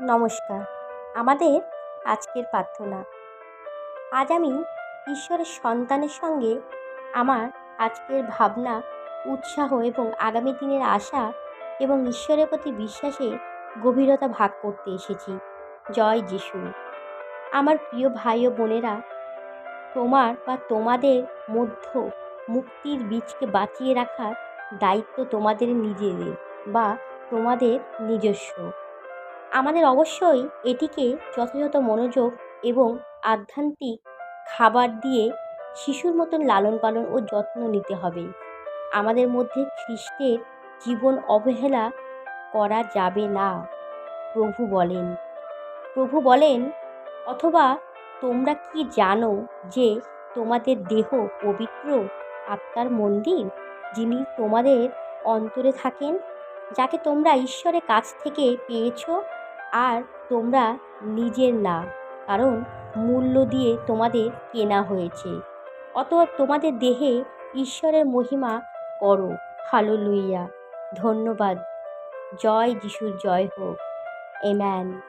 নমস্কার। আমাদের আজকের প্রার্থনা। আজ আমি ঈশ্বরের সন্তানের সঙ্গে আমার আজকের ভাবনা, উৎসাহ এবং আগামী দিনের আশা এবং ঈশ্বরের প্রতি বিশ্বাসে গভীরতা ভাগ করতে এসেছি। জয় যিশু। আমার প্রিয় ভাই ও বোনেরা, তোমার বা তোমাদের মধ্য মুক্তির বীজকে বাঁচিয়ে রাখার দায়িত্ব তোমাদের নিজেদের বা তোমাদের নিজস্ব। আমাদের অবশ্যই এটিকে যথাযথ মনোযোগ এবং আধ্যাত্মিক খাবার দিয়ে শিশুর মতন লালন পালন ও যত্ন নিতে হবে। আমাদের মধ্যে খ্রিস্টের জীবন অবহেলা করা যাবে না, প্রভু বলেন। প্রভু বলেন, অথবা তোমরা কি জানো যে তোমাদের দেহ পবিত্র আত্মার মন্দির, যিনি তোমাদের অন্তরে থাকেন, যাকে তোমরা ঈশ্বরের কাছ থেকে পেয়েছ? আর তোমরা নিজের না, কারণ মূল্য দিয়ে তোমাদের কেনা হয়েছে। অতএব তোমাদের দেহে ঈশ্বরের মহিমা করো। হালেলুয়া। ধন্যবাদ। জয় যিশুর জয় হোক। এম্যান